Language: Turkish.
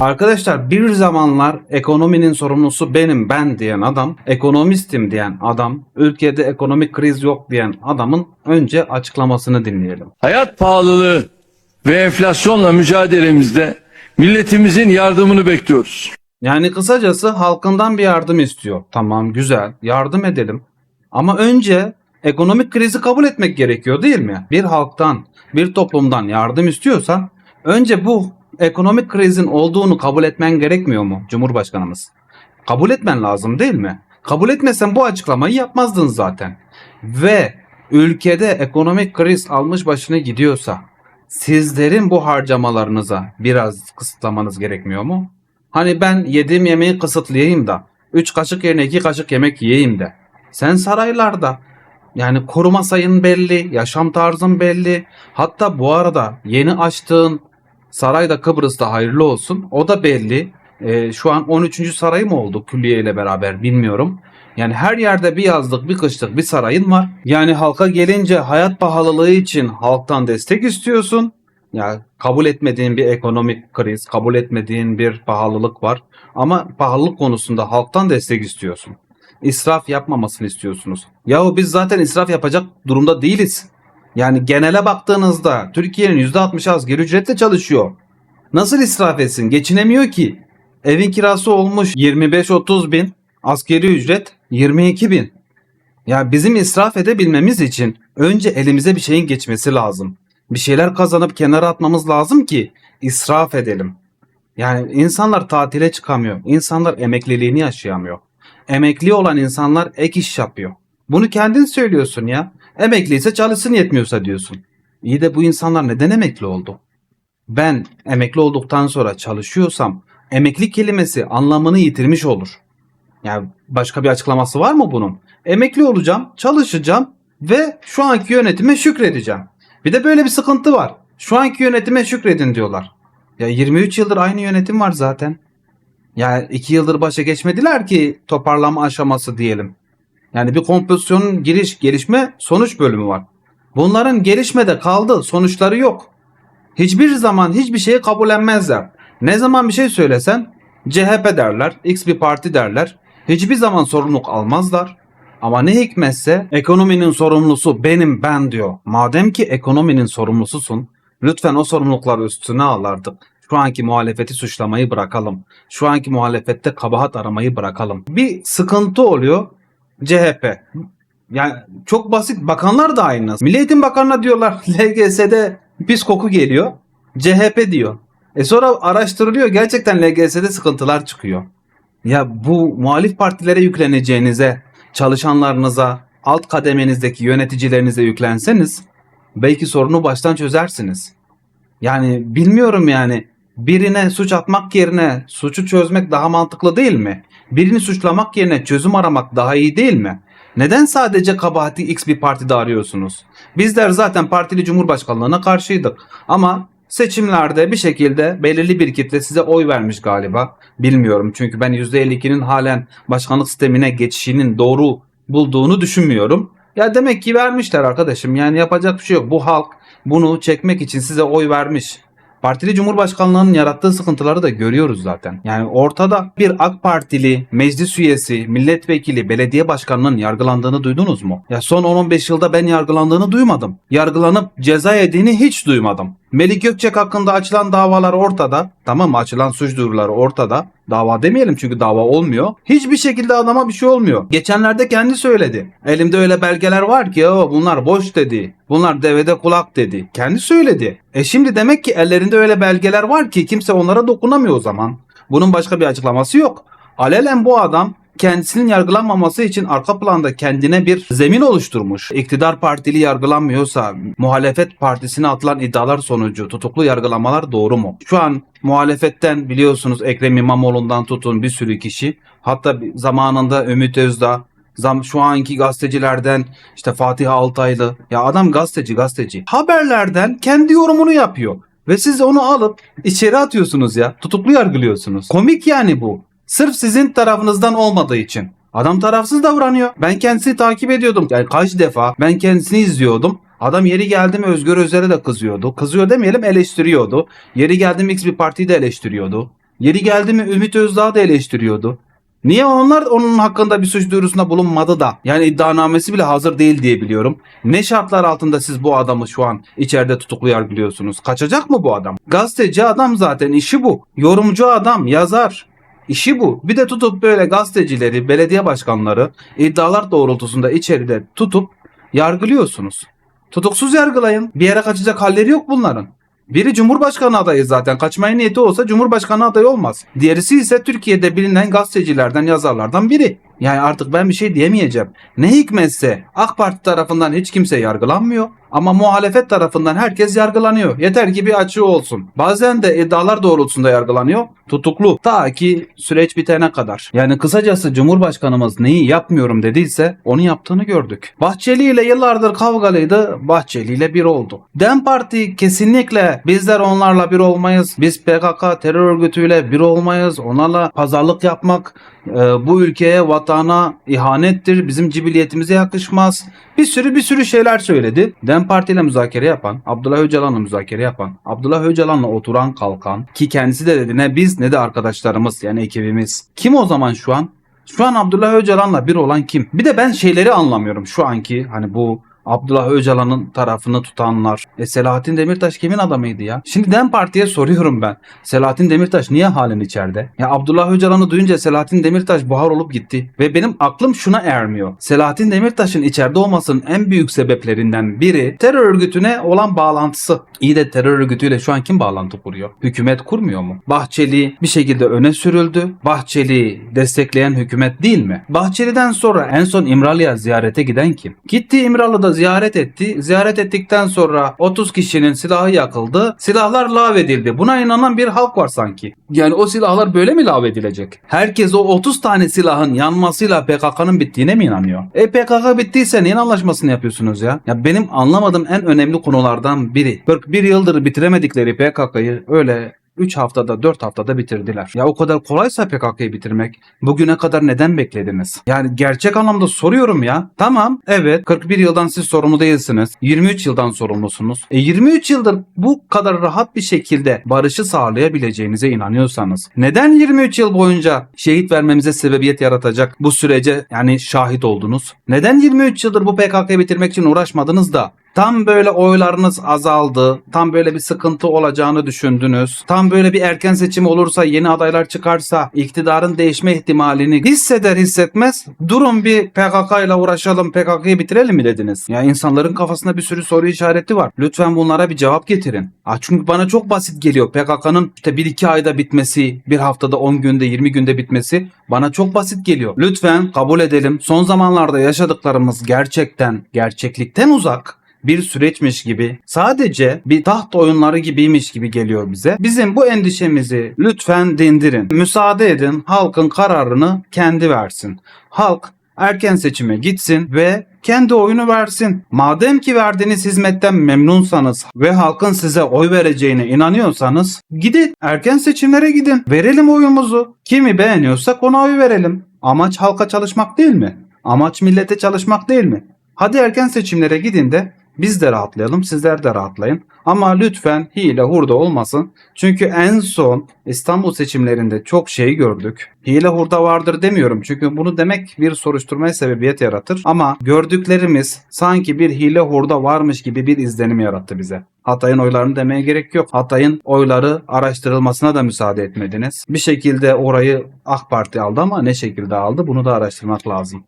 Arkadaşlar bir zamanlar ekonominin sorumlusu benim ben diyen adam, ekonomistim diyen adam, ülkede ekonomik kriz yok diyen adamın önce açıklamasını dinleyelim. Hayat pahalılığı ve enflasyonla mücadelemizde milletimizin yardımını bekliyoruz. Yani kısacası halkından bir yardım istiyor. Tamam güzel yardım edelim. Ama önce ekonomik krizi kabul etmek gerekiyor değil mi? Bir halktan, bir toplumdan yardım istiyorsan önce bu ekonomik krizin olduğunu kabul etmen gerekmiyor mu Cumhurbaşkanımız? Kabul etmen lazım değil mi? Kabul etmesen bu açıklamayı yapmazdın zaten. Ve ülkede ekonomik kriz almış başını gidiyorsa sizlerin bu harcamalarınıza biraz kısıtlamanız gerekmiyor mu? Hani ben yediğim yemeği kısıtlayayım da 3 kaşık yerine 2 kaşık yemek yiyeyim de. Sen saraylarda yani koruma sayın belli, yaşam tarzın belli. Hatta bu arada yeni açtığın saray da Kıbrıs'ta hayırlı olsun. O da belli. Ee, şu an 13. saray mı oldu külliye ile beraber bilmiyorum. Yani her yerde bir yazlık, bir kışlık bir sarayın var. Yani halka gelince hayat pahalılığı için halktan destek istiyorsun. Ya kabul etmediğin bir ekonomik kriz, kabul etmediğin bir pahalılık var. Ama pahalılık konusunda halktan destek istiyorsun. İsraf yapmamasını istiyorsunuz. Yahu biz zaten israf yapacak durumda değiliz. Yani genele baktığınızda Türkiye'nin %60 asgari ücretle çalışıyor. Nasıl israf etsin? Geçinemiyor ki. Evin kirası olmuş 25-30 bin. Askeri ücret 22 bin. Ya bizim israf edebilmemiz için önce elimize bir şeyin geçmesi lazım. Bir şeyler kazanıp kenara atmamız lazım ki israf edelim. Yani insanlar tatile çıkamıyor. İnsanlar emekliliğini yaşayamıyor. Emekli olan insanlar ek iş yapıyor. Bunu kendin söylüyorsun ya. Emekliyse çalışsın yetmiyorsa diyorsun. İyi de bu insanlar neden emekli oldu? Ben emekli olduktan sonra çalışıyorsam emekli kelimesi anlamını yitirmiş olur. Yani başka bir açıklaması var mı bunun? Emekli olacağım, çalışacağım ve şu anki yönetime şükredeceğim. Bir de böyle bir sıkıntı var. Şu anki yönetime şükredin diyorlar. Ya 23 yıldır aynı yönetim var zaten. Ya 2 yıldır başa geçmediler ki toparlama aşaması diyelim. Yani bir kompozisyonun giriş, gelişme, sonuç bölümü var. Bunların gelişmede kaldı, sonuçları yok. Hiçbir zaman hiçbir şeyi kabullenmezler. Ne zaman bir şey söylesen CHP derler, X bir parti derler. Hiçbir zaman sorumluluk almazlar. Ama ne hikmetse ekonominin sorumlusu benim ben diyor. Madem ki ekonominin sorumlususun lütfen o sorumlulukları üstüne al artık. Şu anki muhalefeti suçlamayı bırakalım. Şu anki muhalefette kabahat aramayı bırakalım. Bir sıkıntı oluyor. CHP. Yani çok basit. Bakanlar da aynı. Milli Eğitim Bakanı'na diyorlar LGS'de pis koku geliyor. CHP diyor. E sonra araştırılıyor. Gerçekten LGS'de sıkıntılar çıkıyor. Ya bu muhalif partilere yükleneceğinize, çalışanlarınıza, alt kademenizdeki yöneticilerinize yüklenseniz belki sorunu baştan çözersiniz. Yani bilmiyorum yani birine suç atmak yerine suçu çözmek daha mantıklı değil mi? Birini suçlamak yerine çözüm aramak daha iyi değil mi? Neden sadece kabahati X bir partide arıyorsunuz? Bizler zaten partili cumhurbaşkanlığına karşıydık. Ama seçimlerde bir şekilde belirli bir kitle size oy vermiş galiba. Bilmiyorum çünkü ben %52'nin halen başkanlık sistemine geçişinin doğru bulduğunu düşünmüyorum. Ya demek ki vermişler arkadaşım. Yani yapacak bir şey yok. Bu halk bunu çekmek için size oy vermiş. Partili Cumhurbaşkanlığının yarattığı sıkıntıları da görüyoruz zaten. Yani ortada bir AK Partili, meclis üyesi, milletvekili, belediye başkanının yargılandığını duydunuz mu? Ya son 10-15 yılda ben yargılandığını duymadım. Yargılanıp ceza yediğini hiç duymadım. Melik Gökçek hakkında açılan davalar ortada. Tamam? Açılan suç duyuruları ortada. Dava demeyelim çünkü dava olmuyor. Hiçbir şekilde adama bir şey olmuyor. Geçenlerde kendi söyledi. Elimde öyle belgeler var ki o bunlar boş dedi. Bunlar devede kulak dedi. Kendi söyledi. E şimdi demek ki ellerinde öyle belgeler var ki kimse onlara dokunamıyor o zaman. Bunun başka bir açıklaması yok. Alelen bu adam kendisinin yargılanmaması için arka planda kendine bir zemin oluşturmuş. İktidar partili yargılanmıyorsa muhalefet partisine atılan iddialar sonucu tutuklu yargılamalar doğru mu? Şu an muhalefetten biliyorsunuz Ekrem İmamoğlu'ndan tutun bir sürü kişi. Hatta zamanında Ümit Özdağ şu anki gazetecilerden işte Fatih Altaylı ya adam gazeteci gazeteci. Haberlerden kendi yorumunu yapıyor. Ve siz onu alıp içeri atıyorsunuz ya. Tutuklu yargılıyorsunuz. Komik yani bu. Sırf sizin tarafınızdan olmadığı için. Adam tarafsız davranıyor. Ben kendisini takip ediyordum. Yani kaç defa ben kendisini izliyordum. Adam yeri geldi mi Özgür Özel'e de kızıyordu. Kızıyor demeyelim eleştiriyordu. Yeri geldi mi X bir partiyi de eleştiriyordu. Yeri geldi mi Ümit Özdağ da eleştiriyordu. Niye onlar onun hakkında bir suç duyurusunda bulunmadı da? Yani iddianamesi bile hazır değil diye biliyorum. Ne şartlar altında siz bu adamı şu an içeride tutuklu yargılıyorsunuz? Kaçacak mı bu adam? Gazeteci adam zaten işi bu. Yorumcu adam, yazar. İşi bu. Bir de tutup böyle gazetecileri, belediye başkanları iddialar doğrultusunda içeride tutup yargılıyorsunuz. Tutuksuz yargılayın. Bir yere kaçacak halleri yok bunların. Biri Cumhurbaşkanı adayı zaten. Kaçmaya niyeti olsa Cumhurbaşkanı adayı olmaz. Diğerisi ise Türkiye'de bilinen gazetecilerden, yazarlardan biri. Yani artık ben bir şey diyemeyeceğim. Ne hikmetse AK Parti tarafından hiç kimse yargılanmıyor. Ama muhalefet tarafından herkes yargılanıyor. Yeter ki bir açığı olsun. Bazen de iddialar doğrultusunda yargılanıyor. Tutuklu. Ta ki süreç bitene kadar. Yani kısacası Cumhurbaşkanımız neyi yapmıyorum dediyse onu yaptığını gördük. Bahçeli ile yıllardır kavgalıydı. Bahçeli ile bir oldu. Dem Parti kesinlikle bizler onlarla bir olmayız. Biz PKK terör örgütüyle bir olmayız. Onlarla pazarlık yapmak bu ülkeye, vatana ihanettir. Bizim cibiliyetimize yakışmaz. Bir sürü bir sürü şeyler söyledi. Dem Parti ile müzakere yapan, Abdullah Öcalan'la müzakere yapan, Abdullah Öcalan'la oturan kalkan ki kendisi de dedi ne biz ne de arkadaşlarımız yani ekibimiz. Kim o zaman şu an? Şu an Abdullah Öcalan'la bir olan kim? Bir de ben şeyleri anlamıyorum şu anki hani bu Abdullah Öcalan'ın tarafını tutanlar. E Selahattin Demirtaş kimin adamıydı ya? Şimdi DEM Parti'ye soruyorum ben. Selahattin Demirtaş niye halen içeride? Ya Abdullah Öcalan'ı duyunca Selahattin Demirtaş buhar olup gitti. Ve benim aklım şuna ermiyor. Selahattin Demirtaş'ın içeride olmasının en büyük sebeplerinden biri terör örgütüne olan bağlantısı. İyi de terör örgütüyle şu an kim bağlantı kuruyor? Hükümet kurmuyor mu? Bahçeli bir şekilde öne sürüldü. Bahçeli destekleyen hükümet değil mi? Bahçeli'den sonra en son İmralı'ya ziyarete giden kim? Gitti İmralı'da ziyaret etti. Ziyaret ettikten sonra 30 kişinin silahı yakıldı. Silahlar lağvedildi. Buna inanan bir halk var sanki. Yani o silahlar böyle mi lağvedilecek? Herkes o 30 tane silahın yanmasıyla PKK'nın bittiğine mi inanıyor? E PKK bittiyse neyin anlaşmasını yapıyorsunuz ya? Ya benim anlamadığım en önemli konulardan biri. 41 yıldır bitiremedikleri PKK'yı öyle 3 haftada 4 haftada bitirdiler. Ya o kadar kolaysa PKK'yı bitirmek bugüne kadar neden beklediniz? Yani gerçek anlamda soruyorum ya. Tamam evet 41 yıldan siz sorumlu değilsiniz. 23 yıldan sorumlusunuz. E 23 yıldır bu kadar rahat bir şekilde barışı sağlayabileceğinize inanıyorsanız neden 23 yıl boyunca şehit vermemize sebebiyet yaratacak bu sürece yani şahit oldunuz? Neden 23 yıldır bu PKK'yı bitirmek için uğraşmadınız da Tam böyle oylarınız azaldı. Tam böyle bir sıkıntı olacağını düşündünüz. Tam böyle bir erken seçim olursa yeni adaylar çıkarsa iktidarın değişme ihtimalini hisseder hissetmez durun bir PKK ile uğraşalım PKK'yı bitirelim mi dediniz? Ya insanların kafasında bir sürü soru işareti var. Lütfen bunlara bir cevap getirin. Ha, çünkü bana çok basit geliyor. PKK'nın işte 1-2 ayda bitmesi, bir haftada 10 günde 20 günde bitmesi bana çok basit geliyor. Lütfen kabul edelim. Son zamanlarda yaşadıklarımız gerçekten gerçeklikten uzak bir süreçmiş gibi sadece bir taht oyunları gibiymiş gibi geliyor bize. Bizim bu endişemizi lütfen dindirin. Müsaade edin halkın kararını kendi versin. Halk erken seçime gitsin ve kendi oyunu versin. Madem ki verdiğiniz hizmetten memnunsanız ve halkın size oy vereceğine inanıyorsanız gidin erken seçimlere gidin. Verelim oyumuzu. Kimi beğeniyorsak ona oy verelim. Amaç halka çalışmak değil mi? Amaç millete çalışmak değil mi? Hadi erken seçimlere gidin de biz de rahatlayalım, sizler de rahatlayın. Ama lütfen hile hurda olmasın. Çünkü en son İstanbul seçimlerinde çok şey gördük. Hile hurda vardır demiyorum. Çünkü bunu demek bir soruşturmaya sebebiyet yaratır. Ama gördüklerimiz sanki bir hile hurda varmış gibi bir izlenim yarattı bize. Hatay'ın oylarını demeye gerek yok. Hatay'ın oyları araştırılmasına da müsaade etmediniz. Bir şekilde orayı AK Parti aldı ama ne şekilde aldı bunu da araştırmak lazım.